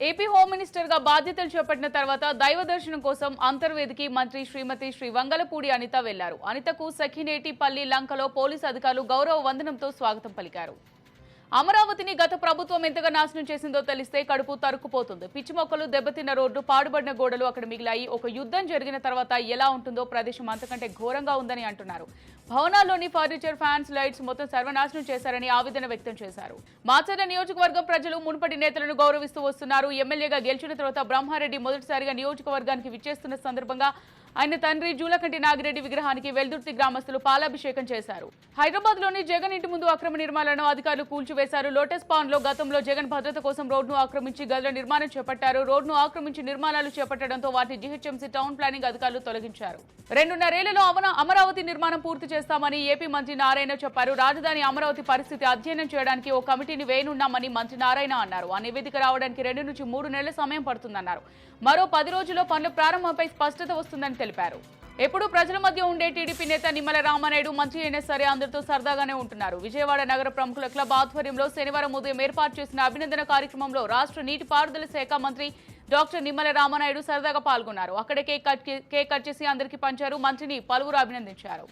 AP home మినిస్టర్గా బాధ్యతలు చేపట్టిన తర్వాత దైవ దర్శనం కోసం అంతర్వేదికి మంత్రి శ్రీమతి శ్రీ వంగలపూడి అనిత వెళ్ళారు. అనితకు సఖినేటిపల్లి లంకలో పోలీసు అధికారులు గౌరవ వందనంతో స్వాగతం పలికారు. అమరావతిని గత ప్రభుత్వం ఎంతగా నాశనం చేసిందో తెలిస్తే కడుపు తరుక్కుపోతుంది. పిచ్చి మొక్కలు దెబ్బతిన్న రోడ్డు పాడుబడిన గోడలు అక్కడ మిగిలాయి. ఒక యుద్ధం జరిగిన తర్వాత ఎలా ఉంటుందో ప్రదేశం అంతకంటే ఘోరంగా ఉందని అంటున్నారు. భవనాల్లోని ఫర్నిచర్ ఫ్యాన్స్ లైట్స్ మొత్తం సర్వనాశనం చేశారని ఆవేదన వ్యక్తం చేశారు. మాచర్ల నియోజకవర్గం ప్రజలు మునుపటి నేతలను గౌరవిస్తూ వస్తున్నారు. ఎమ్మెల్యేగా గెలిచిన తర్వాత బ్రహ్మారెడ్డి మొదటిసారిగా నియోజకవర్గానికి విచ్చేస్తున్న సందర్భంగా ఆయన తండ్రి జూలకంటి నాగిరెడ్డి విగ్రహానికి వెల్దుర్తి గ్రామస్తులు పాలాభిషేకం చేశారు. హైదరాబాద్లోని జగన్ ఇంటి ముందు అక్రమ నిర్మాణాలను అధికారులు కూల్చివేశారు. లోటస్ పాన్లో గతంలో జగన్ భద్రత కోసం రోడ్ను ఆక్రమించి గదుల నిర్మాణం చేపట్టారు. రోడ్ను ఆక్రమించి నిర్మాణాలు చేపట్టడంతో వాటిని జీహెచ్ఎంసీ టౌన్ ప్లానింగ్ అధికారులు తొలగించారు. రెండున్నరేళ్ళలో అమరావతి నిర్మాణం పూర్తి చేస్తామని ఏపీ మంత్రి నారాయణ చెప్పారు. రాజధాని అమరావతి పరిస్థితి అధ్యయనం చేయడానికి ఓ కమిటీని వేయనున్నామని మంత్రి నారాయణ అన్నారు. ఆ నివేదిక రావడానికి రెండు నుంచి మూడు నెలల సమయం పడుతుందన్నారు. మరో పది రోజుల్లో పనుల ప్రారంభంపై స్పష్టత వస్తుందని తెలిపారు. ఎప్పుడు ప్రజల మధ్య ఉండే టీడీపీ నేత నిమ్మల రామానాయుడు మంత్రి అయినా సరే అందరితో సరదాగానే ఉంటున్నారు. విజయవాడ నగర ప్రముఖుల క్లబ్ ఆధ్వర్యంలో శనివారం ఉదయం ఏర్పాటు చేసిన అభినందన కార్యక్రమంలో రాష్ట్ర నీటిపారుదల శాఖ మంత్రి డాక్టర్ నిమ్మల రామనాయుడు సరదాగా పాల్గొన్నారు. అక్కడే కేక్ కట్ కేక్ కట్ చేసి అందరికీ పంచారు. మంత్రిని పలువురు అభినందించారు.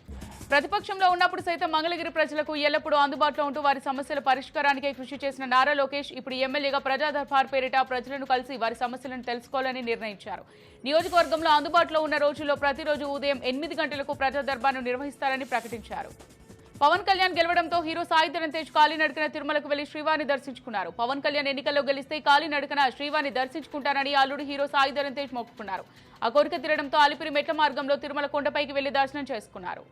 ప్రతిపక్షంలో ఉన్నప్పుడు సైతం మంగళగిరి ప్రజలకు ఎల్లప్పుడూ అందుబాటులో ఉంటూ వారి సమస్యల పరిష్కారానికే కృషి చేసిన నారా లోకేష్ ఇప్పుడు ఎమ్మెల్యేగా ప్రజాదర్బార్ పేరిట ప్రజలను కలిసి వారి సమస్యలను తెలుసుకోవాలని నిర్ణయించారు. నియోజకవర్గంలో అందుబాటులో ఉన్న రోజుల్లో ప్రతిరోజు ఉదయం ఎనిమిది గంటలకు ప్రజాదర్బార్ను నిర్వహిస్తారని ప్రకటించారు. పవన్ కళ్యాణ్ గెలవడంతో హీరో సాయి ధరమ్ తేజ్ కాలినడకన తిరుమలకు వెళ్ళి శ్రీవారిని దర్శించుకున్నారు. పవన్ కళ్యాణ్ ఎన్నికల్లో గెలిస్తే కాలినడకన శ్రీవారిని దర్శించుకుంటారని అల్లుడు హీరో సాయి ధరమ్ తేజ్ మొక్కుకున్నారు. ఆ కోరిక తీరడంతో అలిపిరి మెట్ల మార్గంలో తిరుమల కొండపైకి వెళ్ళి దర్శనం చేసుకున్నారు.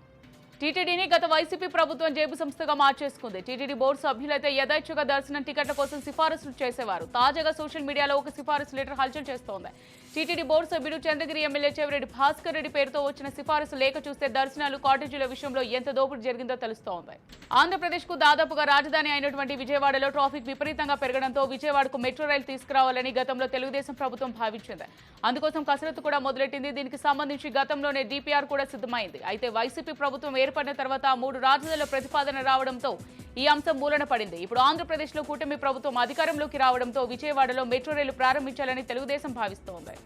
టీటీడీని గత వైసీపీ ప్రభుత్వం జేబు సంస్థగా మార్చేసుకుంది. టీటీడీ బోర్డు సభ్యులైతే యథేచ్ఛగా దర్శనం టికెట్ల కోసం సిఫారసులు చేసేవారు. తాజాగా సోషల్ మీడియాలో ఒక సిఫారసు లెటర్ హల్చల్ చేస్తోంది. టీటీడీ బోర్డు సభ్యుడు చంద్రగిరి ఎమ్మెల్యే చెవిరెడ్డి భాస్కర్ రెడ్డి పేరుతో వచ్చిన సిఫారసు లేఖ చూస్తే దర్శనాలు కాటేజీల విషయంలో ఎంత దోపిడీ జరిగిందో తెలుస్తోంది. ఆంధ్రప్రదేశ్కు దాదాపుగా రాజధాని అయినటువంటి విజయవాడలో ట్రాఫిక్ విపరీతంగా పెరగడంతో విజయవాడకు మెట్రో రైలు తీసుకురావాలని గతంలో తెలుగుదేశం ప్రభుత్వం భావించింది. అందుకోసం కసరత్తు కూడా మొదలెట్టింది. దీనికి సంబంధించి గతంలోనే డిపిఆర్ కూడా సిద్ధమైంది. అయితే వైసీపీ ప్రభుత్వం ఏర్పడిన తర్వాత మూడు రాజధానుల ప్రతిపాదన రావడంతో ఈ అంశం మూలన పడింది. ఇప్పుడు ఆంధ్రప్రదేశ్లో కూటమి ప్రభుత్వం అధికారంలోకి రావడంతో విజయవాడలో మెట్రో రైలు ప్రారంభించాలని తెలుగుదేశం భావిస్తోంది.